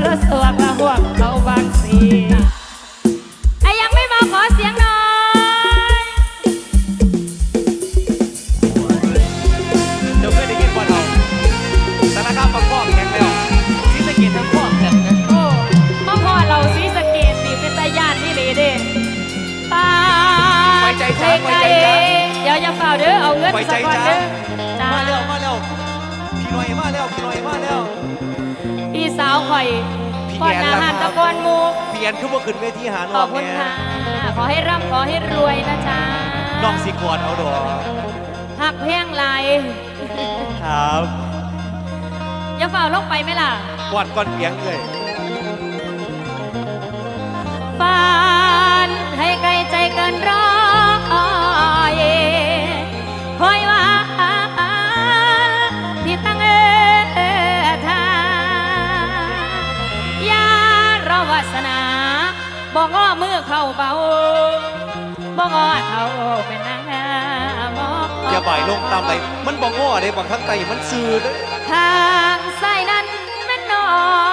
หรือสวกละห่วงเขาบางสีไอ้ยังไม่มาขอเสียงหน่อย เดี๋ยวเคยได้ยินบ่เท่าสารคามปังพ่อแข็งแล้วศรีสะเกตทั้งพ่อแข็งนะโอ้มาพ่อเราสีสเกดนี่เป็นตาญานที่หลีเด้ปาดไกลๆเดี๋ยวอย่าเฝ้าเด้อเอาเงินสักก่อนเด้อมาเร็วมาเร็วพี่หน่อยมาแล้วพี่หน่อยมาแล้ว พี่สาวข่อยพี่ก่อนแอนาหารตะกอนมูเพียนขึ้นมาขึ้นเวทีหาน้ออบคุณเนี่ยค่ะ ขอให้ร่ำขอให้รวยนะจ๊ะน้องสีกอดเอาดอกหักเพียงไรครับอย่าฝ่าลงไปไหมล่ะ กอดก้อนเพียงเลย บ่งอมือเข้าเบาบ่งอเท้าเป็นนางมออย่าบ่ายลงตามไป มันบ่งอเด้บางทั้งไตมันซื่อเลยทางสายนั้นมันนอน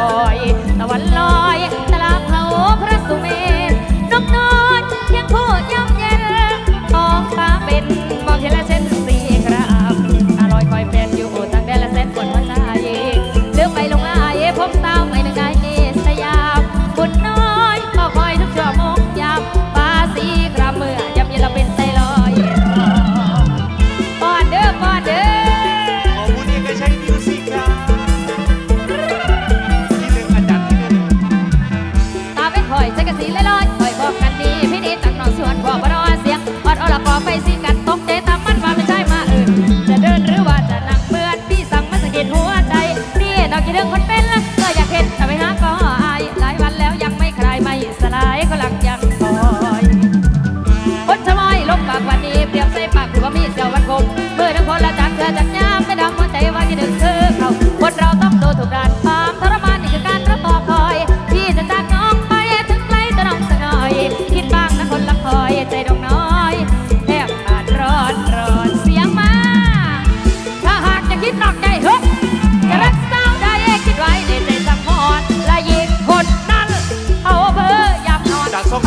อ่อยตะวันลอย lại.